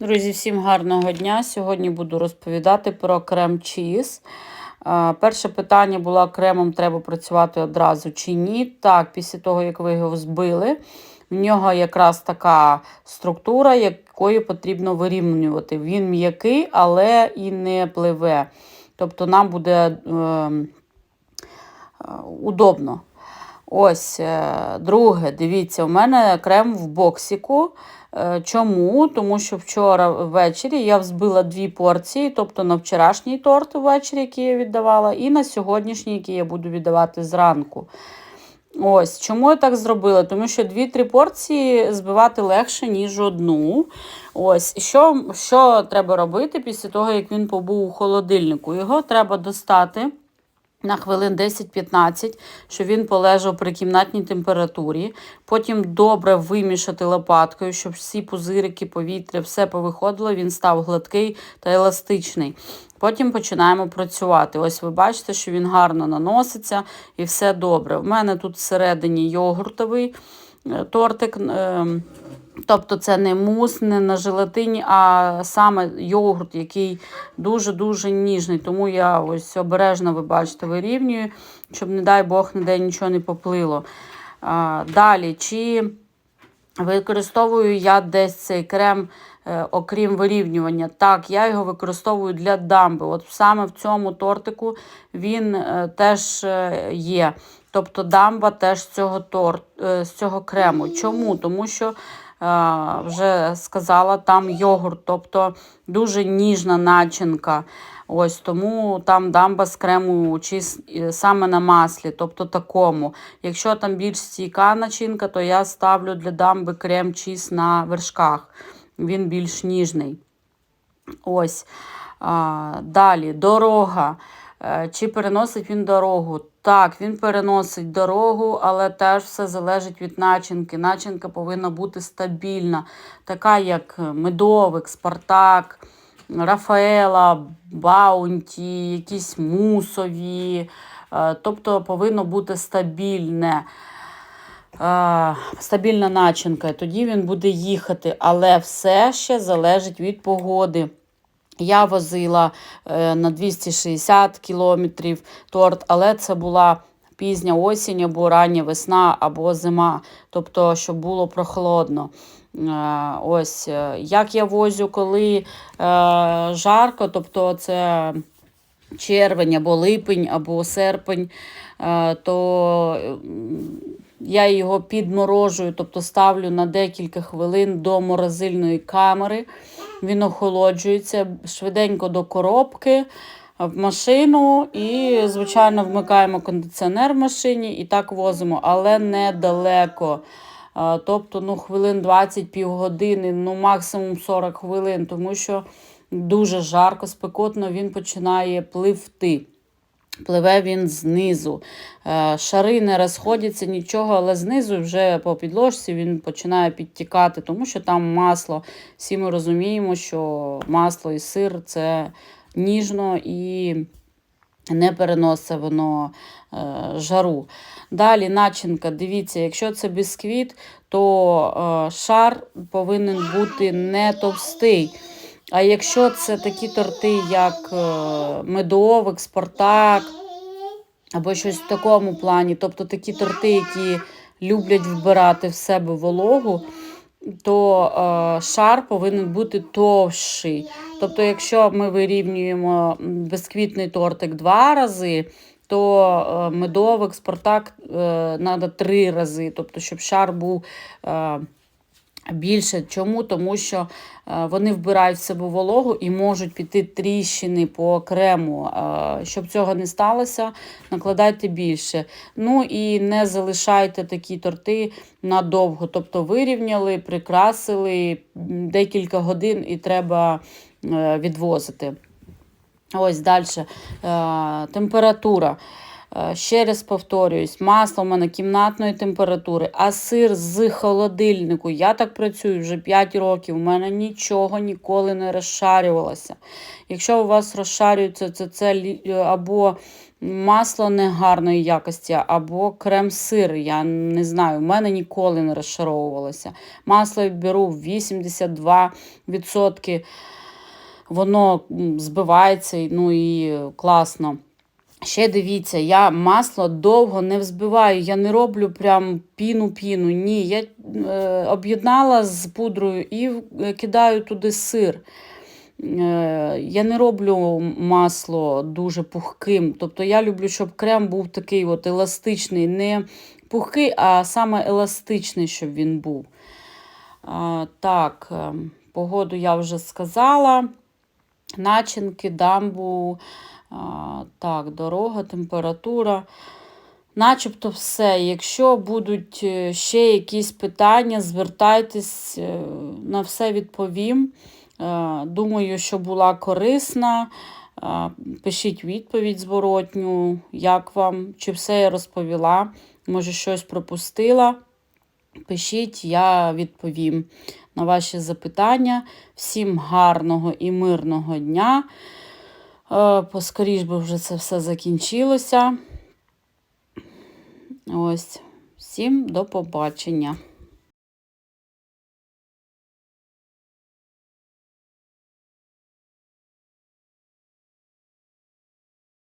Друзі, всім гарного дня! Сьогодні буду розповідати про крем чіз. Перше питання було, кремом треба працювати одразу чи ні. Так, після того, як ви його збили, в нього якраз така структура, якою потрібно вирівнювати. Він м'який, але і не пливе. Тобто нам буде е, е, удобно. Ось, е, друге, дивіться, у мене крем в боксику. Е, Чому? Тому що вчора ввечері я взбила дві порції, тобто на вчорашній торт ввечері, який я віддавала, і на сьогоднішній, який я буду віддавати зранку. Ось, чому я так зробила? Тому що дві-три порції збивати легше, ніж одну. Ось, що, що треба робити після того, як він побув у холодильнику? Його треба достати. На хвилин 10-15, щоб він полежав при кімнатній температурі. Потім добре вимішати лопаткою, щоб всі пузирики, повітря, все повиходило, він став гладкий та еластичний. Потім починаємо працювати. Ось ви бачите, що він гарно наноситься і все добре. У мене тут всередині йогуртовий тортик. е, Тобто це не мус, не на желатині, а саме йогурт, який дуже-дуже ніжний. Тому я ось обережно, ви бачите, вирівнюю, щоб, не дай Бог, ніде нічого не поплило. Далі, чи використовую я десь цей крем, е, окрім вирівнювання? Так, я його використовую для дамби. От саме в цьому тортику він е, теж е, є. Тобто дамба теж з цього, торт, е, з цього крему. Чому? Тому що вже сказала, там йогурт, тобто дуже ніжна начинка. Ось Тому там дамба з крему чиз, саме на маслі, тобто такому. Якщо там більш стійка начинка, то я ставлю для дамби крем чиз на вершках. Він більш ніжний. Ось. Далі дорога. Е, чи переносить він дорогу? Так, він переносить дорогу, але теж все залежить від начинки. Начинка повинна бути стабільна, така як медовик, Спартак, Рафаела, Баунті, якісь мусові. Е, тобто повинно бути стабільне. Е, стабільна начинка, тоді він буде їхати, але все ще залежить від погоди. Я возила е, на 260 кілометрів торт, але це була пізня осінь, або рання весна, або зима, тобто, щоб було прохолодно. Е, ось, е, Як я возю, коли жарко, тобто це червень, або липень, або серпень, то я його підморожую, тобто ставлю на декілька хвилин до морозильної камери. Він охолоджується швиденько до коробки в машину і, звичайно, вмикаємо кондиціонер в машині і так возимо, але недалеко. Тобто ну, хвилин 20 півгодини, ну максимум 40 хвилин, тому що дуже жарко, спекотно він починає пливти. Пливе він знизу. Е, шари не розходяться нічого, але знизу вже по підложці він починає підтікати, тому що там масло. Всі ми розуміємо, що масло і сир це ніжно і не переносить воно е, жару. Далі начинка, дивіться, якщо це бісквіт, то е, шар повинен бути не товстий. А якщо це такі торти, як медовик, спартак, або щось в такому плані, тобто такі торти, які люблять вбирати в себе вологу, то е, шар повинен бути товщий. Тобто, якщо ми вирівнюємо безквітний тортик два рази, то е, медовик, спартак треба е, три рази, тобто, щоб шар був. Більше чому? Тому що е, вони вбирають в себе вологу і можуть піти тріщини по крему. Е, щоб цього не сталося, накладайте більше. Ну і не залишайте такі торти надовго. Тобто вирівняли, прикрасили декілька годин і треба е, відвозити. Ось далі температура. Е, Ще раз повторююсь, масло в мене кімнатної температури, а сир з холодильнику. Я так працюю вже 5 років. У мене нічого ніколи не розшарювалося. Якщо у вас розшарюється це, це або масло негарної якості, або крем-сир, я не знаю, у мене ніколи не розшаровувалося. Масло я беру 82%, воно збивається, ну і класно. Ще дивіться, я масло довго не взбиваю, я не роблю прям піну-піну. Ні, я е, об'єднала з пудрою і е, кидаю туди сир. Е, я не роблю масло дуже пухким. Тобто я люблю, щоб крем був такий от еластичний, не пухкий, а саме еластичний, щоб він був. А, так, е, погоду я вже сказала. Начинки, дамбу. Так, дорога, температура. Начебто все. Якщо будуть е, ще якісь питання, звертайтесь, е, на все відповім. Е, Думаю, що була корисна. Пишіть відповідь зворотню, як вам, чи все я розповіла, може щось пропустила. Пишіть, я відповім на ваші запитання. Всім гарного і мирного дня. Е, Поскоріш би вже це все закінчилося. Ось, всім до побачення.